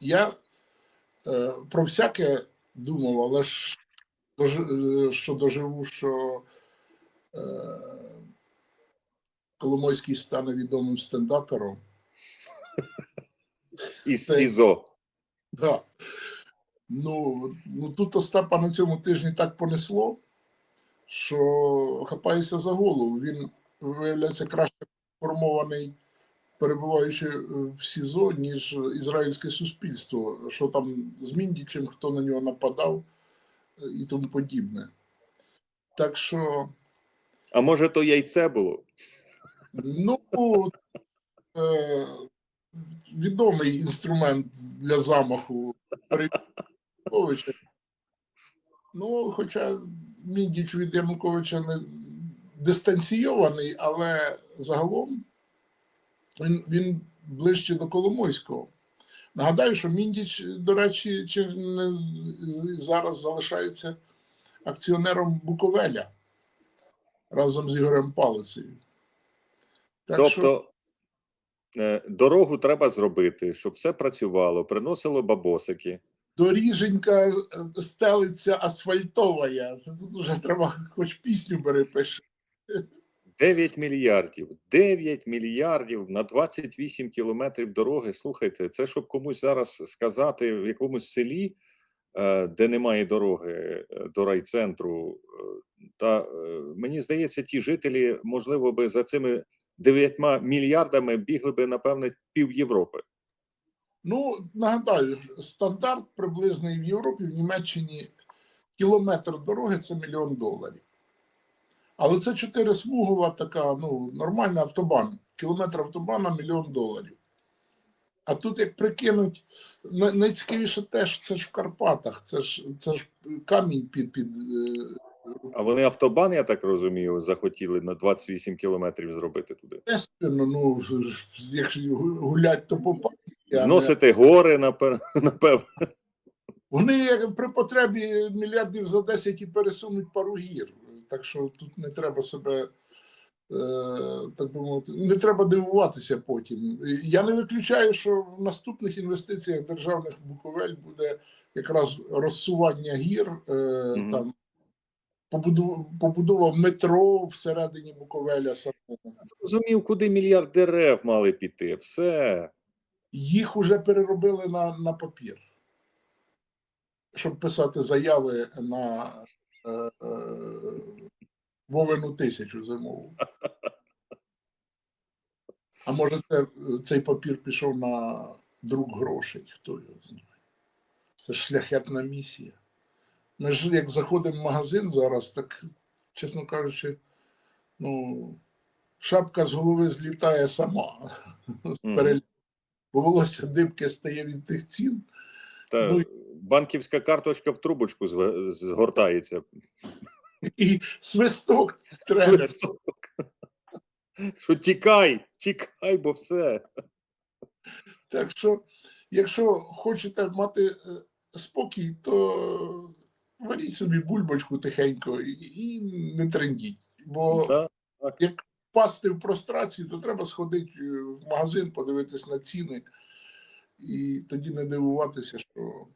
я е, про всяке думав, але ж е, що доживу, що е, Коломойський стане відомим стендапером. Із СІЗО. Да. Ну, ну тут Остапа на цьому тижні так понесло, що хапається за голову. Він виявляється краще формований, перебуваючи в СІЗО, ніж ізраїльське суспільство, що там з Міндічем, хто на нього нападав е, і тому подібне. Так що, А може, то яйце було? ну, е, відомий інструмент для замаху Януковича. Ну, хоча Міндіч від Януковича не дистанційований, але загалом він, він ближче до Коломойського. Нагадаю, що Міндіч, до речі, чи не зараз залишається акціонером Буковеля разом з Ігорем Палицею. Так тобто е, дорогу треба зробити, щоб все працювало, приносило бабосики. доріженька е, стелиться асфальтовая. Це Тут вже треба хоч пісню перепиши. 9 мільярдів. 9 мільярдів на 28 кілометрів дороги. Слухайте, це щоб комусь зараз сказати в якомусь селі, е, де немає дороги е, до райцентру. е, Та мені здається, ті жителі, можливо, би за цими 9 мільярдами бігли би, напевне, пів Європи. Ну, нагадаю, стандарт приблизний в Європі, в Німеччині кілометр дороги це мільйон доларів. Але це чотирисмугова така, ну, нормальна автобан. Кілометр автобана мільйон доларів. А тут, як прикинуть, най- найцікавіше теж це ж в Карпатах, це ж, це ж камінь під, під е, А вони автобан, я так розумію, захотіли на 28 кілометрів зробити туди. Естественно, ну, якщо гулять, то по пам'яті, а не- Зносити гори, напе- напевно. Вони при потребі мільярдів за 10 і пересунуть пару гір. Так що тут не треба себе, е, так би мовити, не треба дивуватися потім. Я не виключаю, що в наступних інвестиціях державних Буковель буде якраз розсування гір, е, Мгм. там побудова, метро всередині Буковеля самого. Розумів, куди мільярд дерев мали піти. Все. Їх уже переробили на, на папір, щоб писати заяви на е, е, Вовину тисячу зимову. А може, це, цей папір пішов на друк грошей, хто його знає. Це ж шляхетна місія. Ми ж як заходимо в магазин зараз, так, чесно кажучи, ну, шапка з голови злітає сама. Перелі- Бо волосся дибки стає від тих цін. Та Ну, банківська карточка в трубочку згортається. І свисток тренер. Свисток. Що тікай, тікай, бо все. Так що, якщо хочете мати е, спокій, то варіть собі бульбочку тихенько і, не трендіть. Бо Да. як впасти в прострацію, то треба сходити е, в магазин, подивитись на ціни, і тоді не дивуватися, що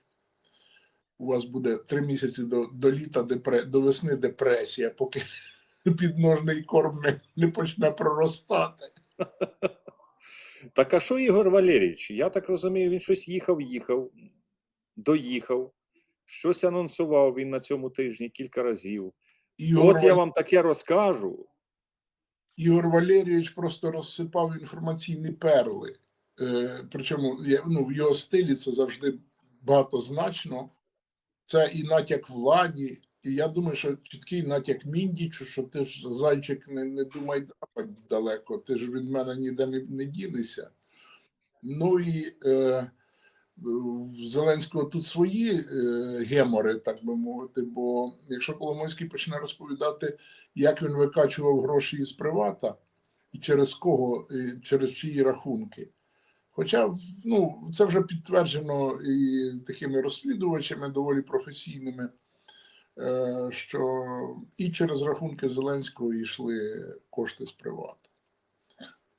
у вас буде три місяці до, до літа депре, до весни депресія, поки підножний корм не, не почне проростати. Так а що Ігор Валерійович? Я так розумію, він щось їхав, їхав, доїхав, щось анонсував він на цьому тижні кілька разів. Ігор, От я вам таке розкажу. Ігор Валерійович просто розсипав інформаційні перли. Е, причому ну, в його стилі це завжди багатозначно. Це і натяк владі. І я думаю, що чіткий натяк Міндічу, що ти ж зайчик не, не думай далеко, ти ж від мене ніде не, не дінешся. Ну і е, в Зеленського тут свої е, гемори, так би мовити. Бо якщо Коломойський почне розповідати, як він викачував гроші із привата, і через кого, і через чиї рахунки. Хоча ну, це вже підтверджено і такими розслідувачами доволі професійними, е, що і через рахунки Зеленського йшли кошти з привату.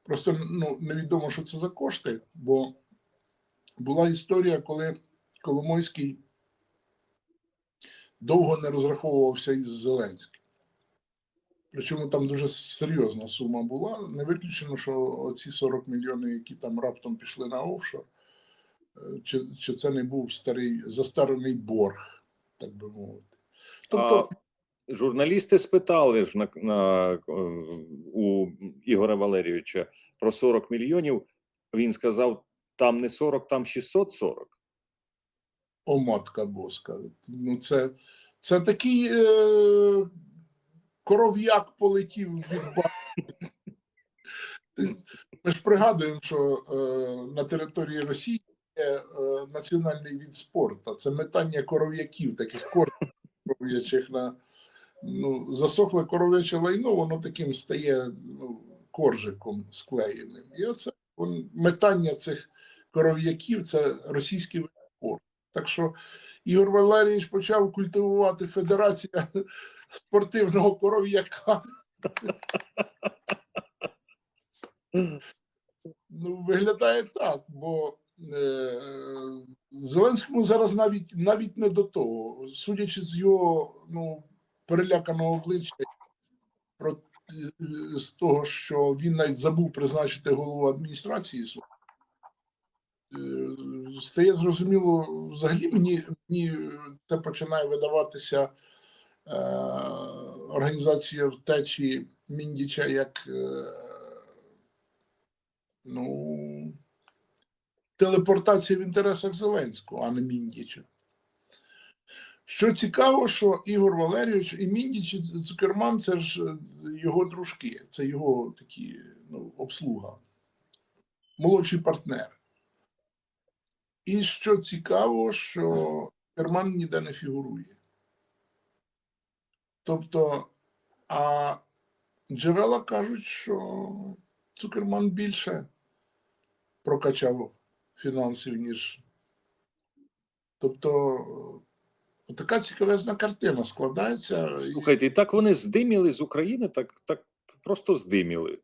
Просто ну, невідомо, що це за кошти, бо була історія, коли Коломойський довго не розраховувався із Зеленським. Причому там дуже серйозна сума була. Не виключено, що оці 40 мільйонів, які там раптом пішли на офшор, е, чи, чи це не був старий застарений борг, так би мовити. Тобто, А журналісти спитали ж на, на, е, у Ігоря Валерійовича про 40 мільйонів. Він сказав: там не 40, там 640. о, матка боска. Ну, це, це такий е, коров'як полетів від ба- Ми ж пригадуємо, що е, на території Росії є е, національний від спорту. Це метання коров'яків, таких коров'ячих на ну, засохле коров'яче лайно, воно таким стає ну, коржиком склеєним. І оце он, метання цих коров'яків це російський. Так що Ігор Валерійович почав культивувати федерація спортивного коров'яка. Ну, виглядає так, бо е, Зеленському зараз навіть навіть не до того. Судячи з його ну, переляканого обличчя, про, е, з того, що він навіть забув призначити голову адміністрації, е, стає зрозуміло, взагалі мені, мені це починає видаватися е, організація втечі Міндіча як. Е, ну, телепортація в інтересах Зеленського, а не Міндіча. Що цікаво, що Ігор Валерійович і Міндіч, Цукерман це ж е, його дружки, це його такі ну, обслуга, молодший партнер. І що цікаво, що Цукерман ніде не фігурує. Тобто, а джерела кажуть, що Цукерман більше прокачав фінансів, ніж. Тобто, така цікавезна картина складається. Слухайте, і так вони здиміли з України, так, так просто здиміли.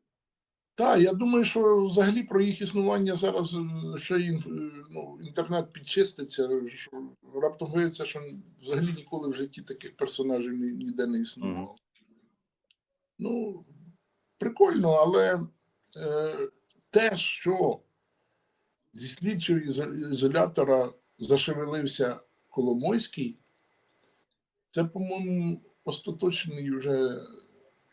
Так, я думаю, що взагалі про їх існування зараз е, ще інф- е, ну, інтернет підчиститься, що раптом виявиться, що взагалі ніколи в житті таких персонажів ні- ніде не існувало. Мгм. Ну, прикольно, але е, те, що зі слідчого ізолятора зашевелився Коломойський, це, по-моєму, остаточний вже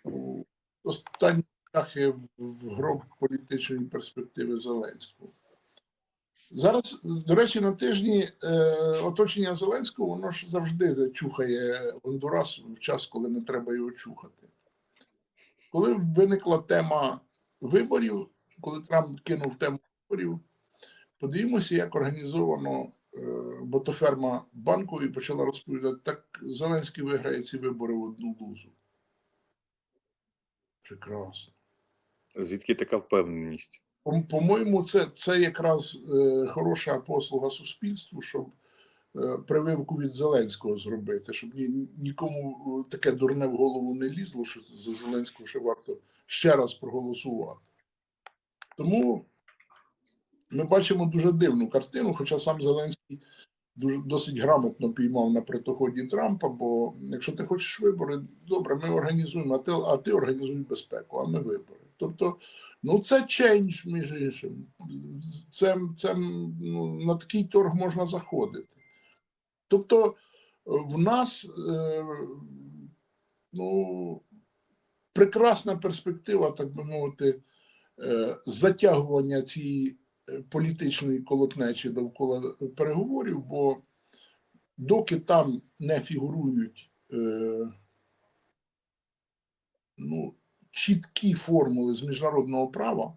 ну, останні шахи в, гроб політичної перспективи Зеленського. Зараз, до речі, на тижні е, оточення Зеленського, воно ж завжди чухає Гондурас в час, коли не треба його чухати. Коли виникла тема виборів, коли Трамп кинув тему виборів, подивимося, як організовано е, ботоферма банку і почала розповідати, так Зеленський виграє ці вибори в одну лузу. Прекрасно. Звідки така впевненість? По- По-моєму, це, це якраз е, хороша послуга суспільству, щоб е, прививку від Зеленського зробити, щоб ні, нікому е, таке дурне в голову не лізло, що за Зеленського ще варто ще раз проголосувати. Тому ми бачимо дуже дивну картину, хоча сам Зеленський дуже досить грамотно піймав на протоході Трампа. Бо якщо ти хочеш вибори, добре, ми організуємо, а ти, а ти організуй безпеку, а ми вибори. Тобто, ну це чендж, між іншим. Це, це ну, на такий торг можна заходити. Тобто, в нас е, ну, прекрасна перспектива, так би мовити, е, затягування цієї е, політичної колотнечі довкола переговорів, бо доки там не фігурують е, ну, чіткі формули з міжнародного права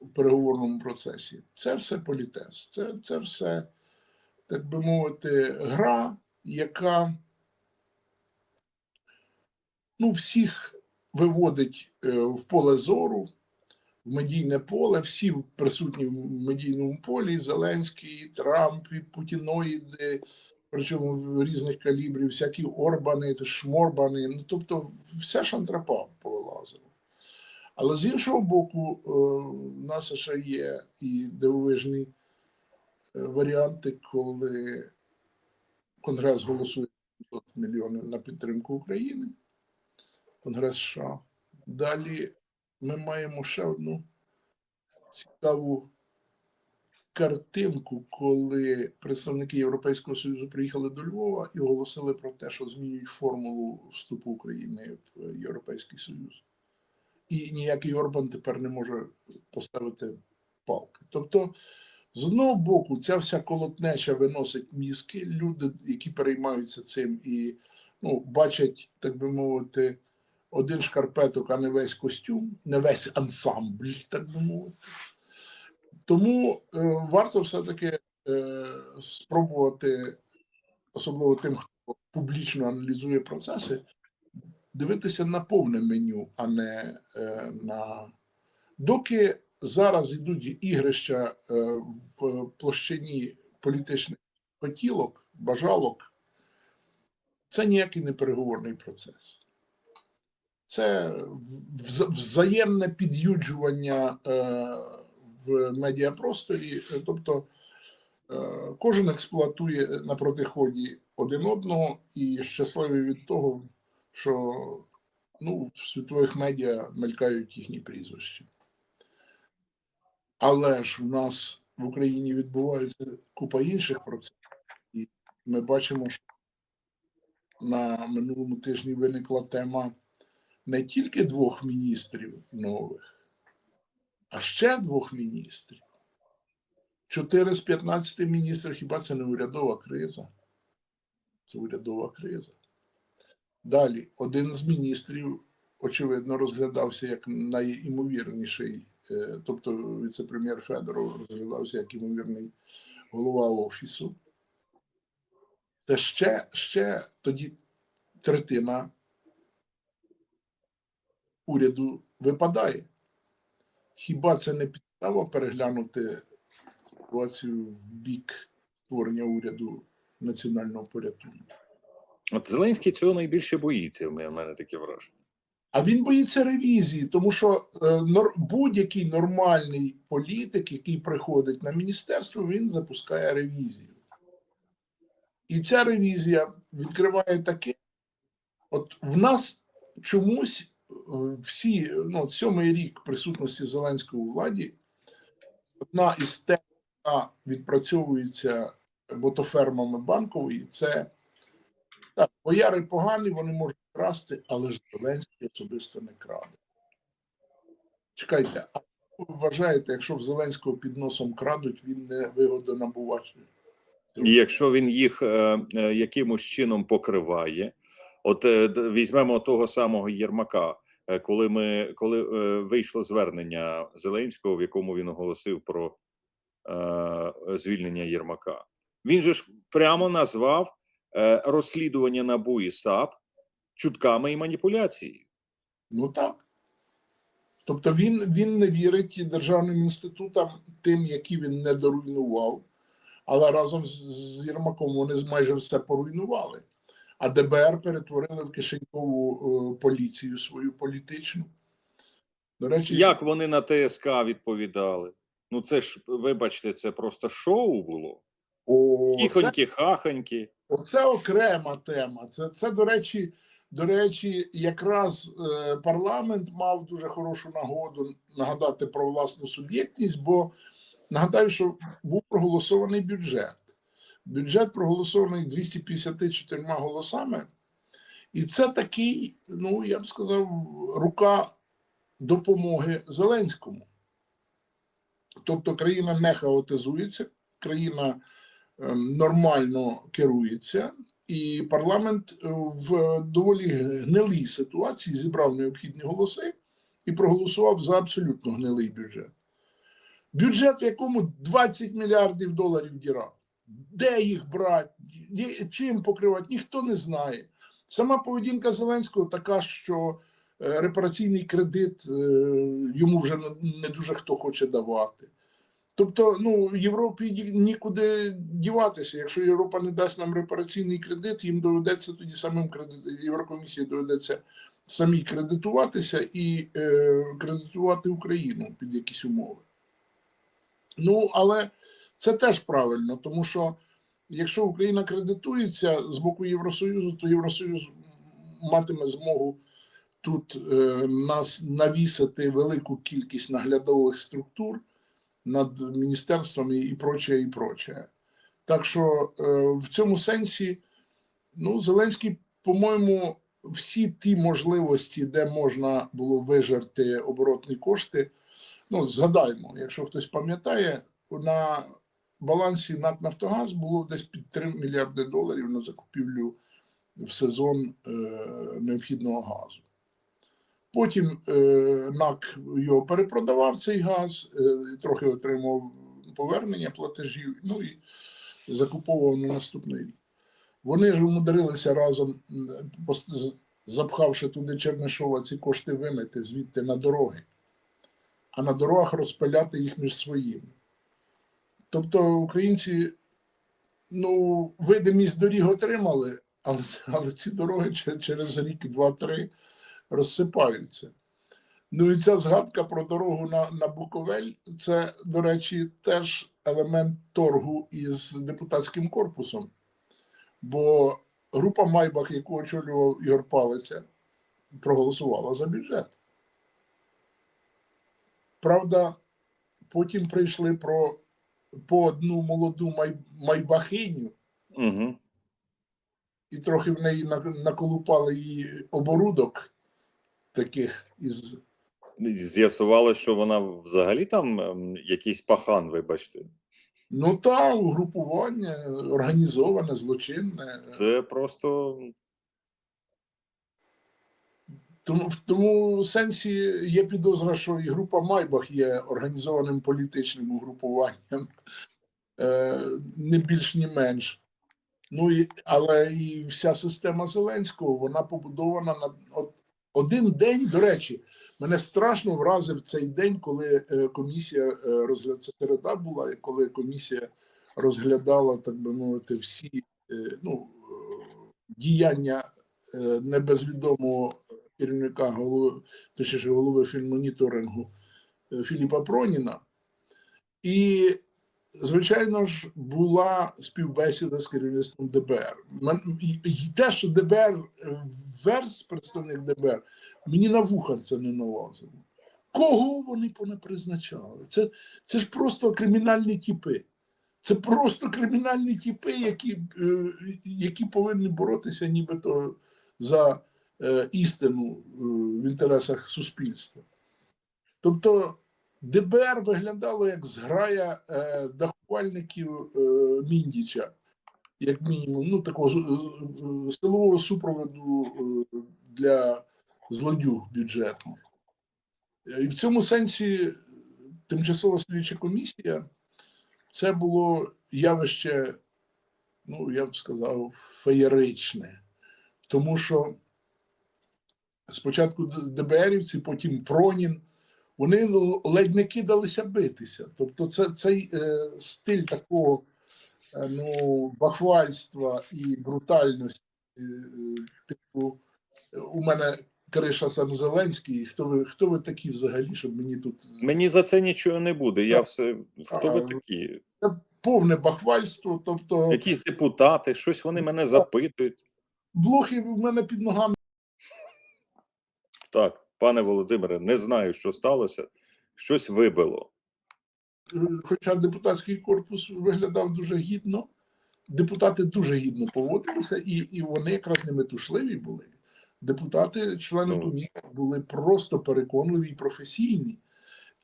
в переговорному процесі, це все політез, це, це все, так би мовити, гра, яка ну, всіх виводить е, в поле зору, в медійне поле, всі присутні в медійному полі: Зеленський, Трамп, і Путіноїди, причому різних калібрів, всякі Орбани, Шморбани. Ну, тобто, вся шантрапа повилазила. Але з іншого боку, е, в нас ще є і дивовижний е, варіанти, коли Конгрес голосує 700 мільйонів на підтримку України, Конгрес США. Далі ми маємо ще одну цікаву картинку, коли представники Європейського Союзу приїхали до Львова і оголосили про те, що змінюють формулу вступу України в Європейський Союз. І ніякий Орбан тепер не може поставити палки. Тобто, з одного боку, ця вся колотнеча виносить мізки, люди, які переймаються цим і ну, бачать, так би мовити, один шкарпеток, а не весь костюм, не весь ансамбль, так би мовити. Тому е, варто все-таки е, спробувати, особливо тим, хто публічно аналізує процеси, дивитися на повне меню, а не е, на доки зараз йдуть ігрища е, в площині політичних хотілок, бажалок, це ніякий не переговорний процес. Це взаємне під'юджування е, в медіапросторі, е, тобто е, кожен експлуатує на протиході один одного. І щасливий від того, що ну, в світових медіа мелькають їхні прізвища. Але ж в нас в Україні відбувається купа інших процесів, і ми бачимо, що на минулому тижні виникла тема не тільки двох міністрів нових, а ще двох міністрів. Чотири з 15 міністрів хіба це не урядова криза? Це урядова криза. Далі, один з міністрів, очевидно, розглядався як найімовірніший, е, тобто віце-прем'єр Федоров розглядався як імовірний голова офісу. Це ще, ще тоді третина уряду випадає. Хіба це не підстава переглянути ситуацію в бік створення уряду національного порятунку? От Зеленський цього найбільше боїться. В мене таке враження. А він боїться ревізії, тому що е, будь-який нормальний політик, який приходить на міністерство, він запускає ревізію. І ця ревізія відкриває таке. От в нас чомусь всі, ну, сьомий рік присутності Зеленського у владі, одна із тем, яка відпрацьовується ботофермами банкової, це так, бояри погані, вони можуть красти, але ж Зеленський особисто не краде. Чекайте, а ви вважаєте, якщо в Зеленського під носом крадуть, він не вигодонабувач? І якщо він їх е, е, якимось чином покриває, от е, візьмемо того самого Єрмака, коли ми коли е, вийшло звернення Зеленського, в якому він оголосив про е, звільнення Єрмака, він же ж прямо назвав е, розслідування НАБУ і САП чутками і маніпуляцією. Ну так. Тобто він, він не вірить державним інститутам, тим, які він не доруйнував, але разом з Єрмаком вони майже все поруйнували. А ДБР перетворили в кишенькову е, поліцію свою політичну. До речі, Як вони на ТСК відповідали? Ну це ж, вибачте, це просто шоу було. о, це, Тихонькі, хахонькі. Оце окрема тема. Це, це до речі, до речі, якраз е, парламент мав дуже хорошу нагоду нагадати про власну суб'єктність, бо нагадаю, що був проголосований бюджет. Бюджет проголосований 254 голосами, і це такий, ну я б сказав, рука допомоги Зеленському. Тобто країна не хаотизується, країна ем, нормально керується, і парламент е, в доволі гнилій ситуації зібрав необхідні голоси і проголосував за абсолютно гнилий бюджет. Бюджет, в якому 20 мільярдів доларів діра. Де їх брати, чим покривати, ніхто не знає. Сама поведінка Зеленського така, що е, репараційний кредит е, йому вже не- дуже хто хоче давати. Тобто, ну, Європі нікуди діватися. Якщо Європа не дасть нам репараційний кредит, їм доведеться тоді самим кредит, Єврокомісії доведеться самі кредитуватися і е, кредитувати Україну під якісь умови. Ну, але Це теж правильно, тому що якщо Україна кредитується з боку Євросоюзу, то Євросоюз матиме змогу тут е, нас навісити велику кількість наглядових структур над міністерствами і проче, і проче. Так що е, в цьому сенсі, ну, Зеленський, по-моєму, всі ті можливості, де можна було вижерти оборотні кошти. Ну, згадаймо, якщо хтось пам'ятає, на балансі НАК Нафтогаз було десь під 3 мільярди доларів на закупівлю в сезон е, необхідного газу. Потім е, НАК його перепродавав цей газ, е, трохи отримав повернення платежів, ну і закуповував на наступний рік. Вони ж умудрилися разом, запхавши туди Чернишова, ці кошти вимити звідти на дороги, а на дорогах розпиляти їх між своїми. Тобто українці ну, видимість доріг отримали, але, але ці дороги через рік, два-три розсипаються. Ну і ця згадка про дорогу на, на Буковель це, до речі, теж елемент торгу із депутатським корпусом. Бо група Майбах, яку очолював Ігор Палиця, проголосувала за бюджет. Правда, потім прийшли про по одну молоду май, майбахиню, Угу. і трохи в неї наколупали її оборудок таких із З'ясувалося, що вона взагалі там ем, якийсь пахан, вибачте. ну та угрупування організоване, злочинне. Це просто Тому в тому сенсі є підозра, що і група Майбах є організованим політичним угрупуванням, е, не більш ні менш. Ну і але і вся система Зеленського вона побудована на от один день. До речі, мене страшно вразив цей день, коли е, комісія е, розгляд це середа була, коли комісія розглядала, так би мовити, всі е, ну, діяння е, небезвідомого керівника голови, точніше голови фінмоніторингу е, Філіпа Проніна. І, звичайно ж, була співбесіда з керівництвом ДБР. І, те, що ДБР е, верс, представник ДБР, мені на вуха це не налазило. Кого вони понапризначали? Це, це ж просто кримінальні тіпи. Це просто кримінальні тіпи, які, е, які повинні боротися нібито за істину е, в інтересах суспільства. Тобто ДБР виглядало як зграя е, дахувальників е, Міндіча, як мінімум, ну такого е, е, силового супроводу е, для злодюг бюджетних. Е, І в цьому сенсі тимчасова слідча комісія це було явище, ну я б сказав, феєричне. Тому що спочатку ДБРівці, потім Пронін, вони ледь не кидалися битися. Тобто, це цей е, стиль такого е, ну, бахвальства і брутальності, е, типу, у мене криша сам Зеленський. Хто ви, хто ви такі взагалі, щоб мені тут мені за це нічого не буде. Я все. Хто ви такі? це повне бахвальство. Тобто, Якісь депутати, щось вони мене запитують. блохи в мене під ногами. Так, пане Володимире, не знаю, що сталося. Щось вибило. Е, хоча депутатський корпус виглядав дуже гідно, депутати дуже гідно поводилися, і, і вони якраз не метушливі були. Депутати, члени Ну. були просто переконливі і професійні,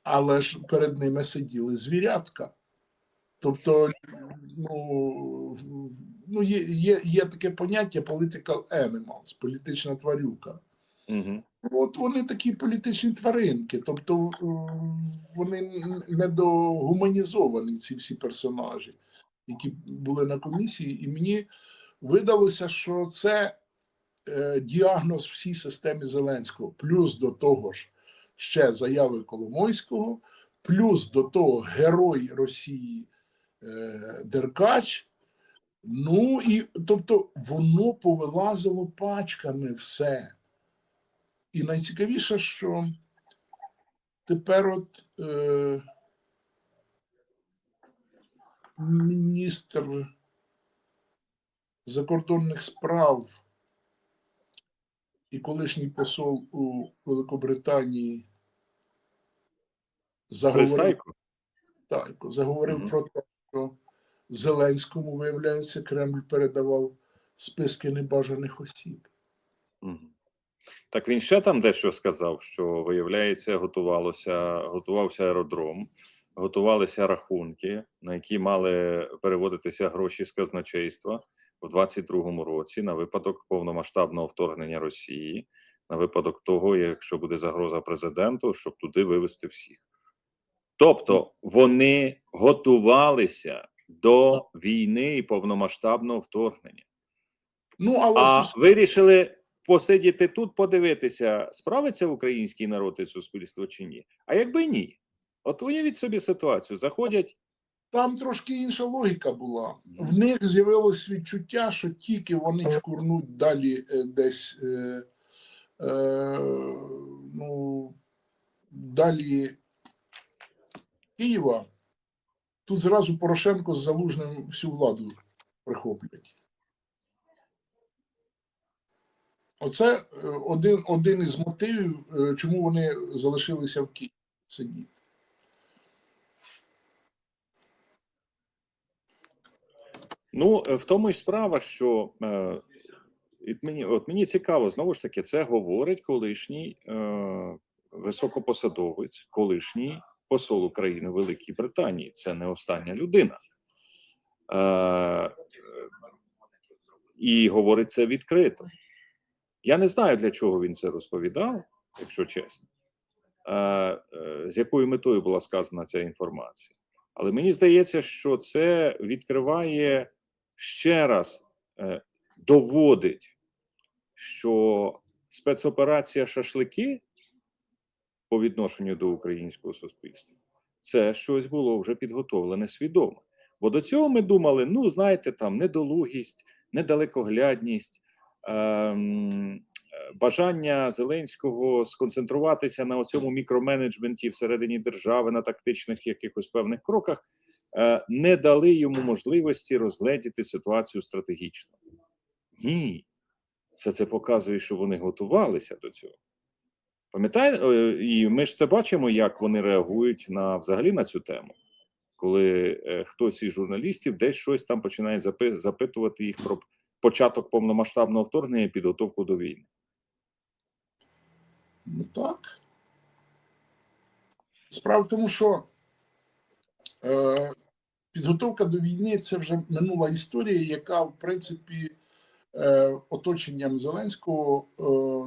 але ж перед ними сиділи звірятка. Тобто, ну, ну є, є, є таке поняття political animals, політична тварюка. Угу. От вони такі політичні тваринки, тобто е, вони недогуманізовані, ці всі персонажі, які були на комісії, і мені видалося, що це е, діагноз всій системі Зеленського, плюс до того ж ще заяви Коломойського, плюс до того герой Росії е, Деркач. Ну і тобто воно повилазило пачками все. І найцікавіше, що тепер от е, міністр закордонних справ і колишній посол у Великобританії заговорив? Тайко, заговорив Мгм. про те, що Зеленському, виявляється, Кремль передавав списки небажаних осіб. Мгм. Так він ще там дещо сказав, що виявляється, готувалося, готувався аеродром, готувалися рахунки, на які мали переводитися гроші з казначейства в 22-му році на випадок повномасштабного вторгнення Росії, на випадок того, якщо буде загроза президенту, щоб туди вивести всіх. Тобто вони готувалися до війни і повномасштабного вторгнення. Ну, але А вирішили посидіти тут, подивитися, справиться український народ і суспільство чи ні. А якби ні, от уявіть собі ситуацію: заходять Там трошки інша логіка була. В них з'явилось відчуття, що тільки вони чкурнуть далі е, десь е, е, ну, далі Києва, тут зразу Порошенко з Залужним всю владу прихоплять. Оце е, один, один із мотивів, е, чому вони залишилися в Києві сидіти. Ну, е, в тому й справа, що е, от мені, от мені цікаво, знову ж таки, це говорить колишній е, високопосадовець, колишній посол України Великій Британії. Це не остання людина. Е, і говорить це відкрито. Я не знаю, для чого він це розповідав, якщо чесно, е, з якою метою була сказана ця інформація. Але мені здається, що це відкриває ще раз е, доводить, що спецоперація шашлики по відношенню до українського суспільства це щось було вже підготовлене свідомо. Бо до цього ми думали: ну, знаєте, там недолугість, недалекоглядність, бажання Зеленського сконцентруватися на цьому мікроменеджменті всередині держави, на тактичних якихось певних кроках е, не дали йому можливості розгледіти ситуацію стратегічно. Ні. Все це показує, що вони готувалися до цього. Пам'ятаєте, і ми ж це бачимо, як вони реагують на взагалі на цю тему, коли е, хтось із журналістів десь щось там починає запитувати їх про початок повномасштабного вторгнення і підготовку до війни. Ну так. Справа в тому, що е, підготовка до війни це вже минула історія, яка, в принципі, е, оточенням Зеленського е,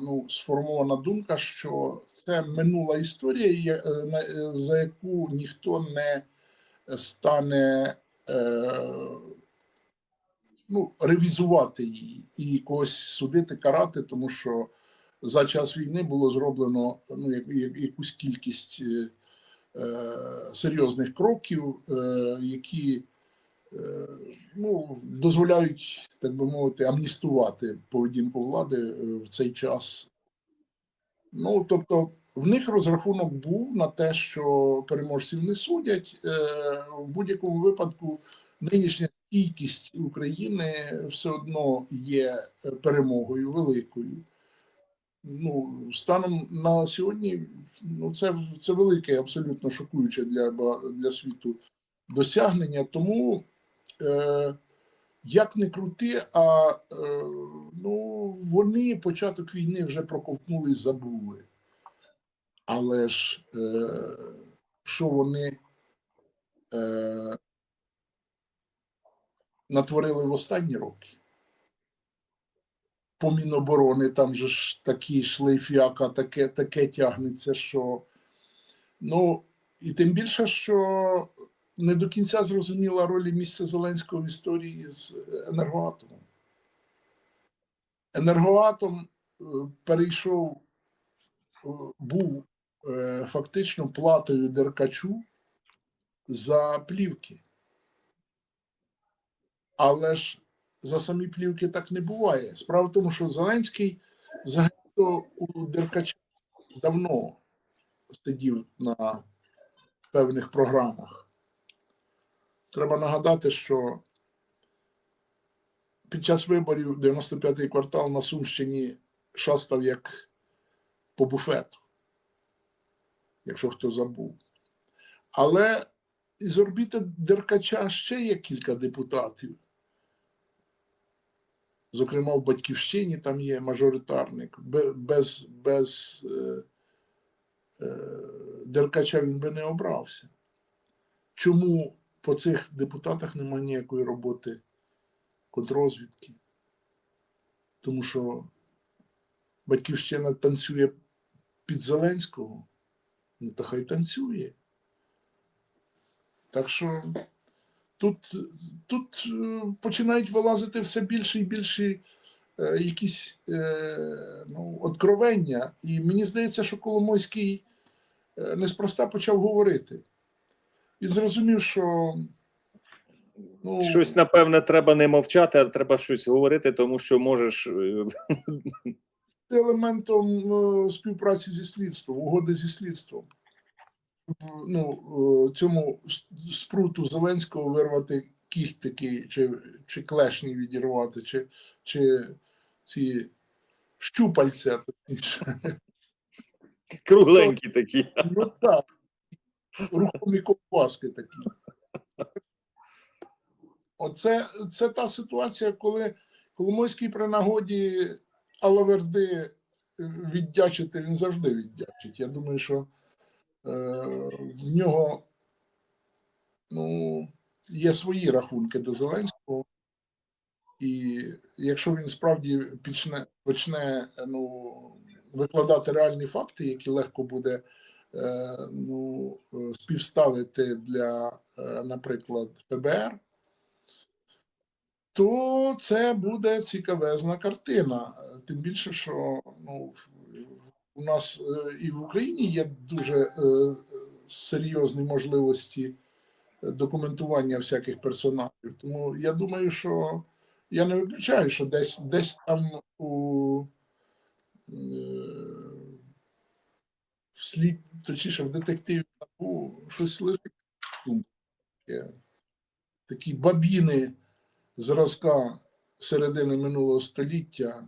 ну, сформована думка, що це минула історія, е, е, за яку ніхто не стане е, ну, ревізувати її і когось судити, карати, тому що за час війни було зроблено ну, як- як- якусь кількість е, е, серйозних кроків, е, які е, ну, дозволяють, так би мовити, амністувати поведінку влади е, в цей час. Ну, тобто, в них розрахунок був на те, що переможців не судять. Е, в будь-якому випадку нинішня стійкість України все одно є е, перемогою великою. Ну, станом на сьогодні, ну це, це велике, абсолютно шокуюче для, для світу досягнення. Тому, е, як не крути, а е, ну, вони початок війни вже проковтнули і забули. Але ж е, що вони е, натворили в останні роки? По Міноборони там же ж такий шлейф яка таке, таке тягнеться, що ну і тим більше, що не до кінця зрозуміла роль місця Зеленського в історії з енергоатомом. Енергоатом е, перейшов, е, був е, фактично платою Деркачу за плівки. Але ж за самі плівки так не буває. Справа в тому, що Зеленський взагалі у Деркача давно сидів на певних програмах. треба нагадати, що під час виборів 95-й квартал на Сумщині шастав як по буфету, якщо хто забув. Але із орбіти Деркача ще є кілька депутатів. Зокрема, в Батьківщині там є мажоритарник. Без, без е, е, Деркача він би не обрався. Чому по цих депутатах немає ніякої роботи контррозвідки? Тому що Батьківщина танцює під Зеленського. Ну, та хай танцює. Так що тут, тут е, починають вилазити все більше і більше е, якісь е, ну, откровення. І мені здається, що Коломойський неспроста почав говорити. І зрозумів, що ну, Щось, напевне, треба не мовчати, а треба щось говорити, тому що можеш. елементом співпраці зі слідством, угоди зі слідством. Ну, е, цьому спруту Зеленського вирвати кіхтики, чи, чи клешні відірвати, чи, чи ці щупальця. точніше. Кругленькі такі. Ну так, рухомі ковбаски такі. Оце це та ситуація, коли Коломойський при нагоді Алаверди віддячити, він завжди віддячить. Я думаю, що е, в нього ну, є свої рахунки до Зеленського. І якщо він справді почне, почне ну, викладати реальні факти, які легко буде е, ну, е, співставити для, е, наприклад, ФБР, то це буде цікавезна картина. Тим більше, що ну, у нас е, і в Україні є дуже е, серйозні можливості документування всяких персонажів. Тому я думаю, що я не виключаю, що десь десь там у е, слід, точніше, в детективі щось лежить. Такі бабіни зразка середини минулого століття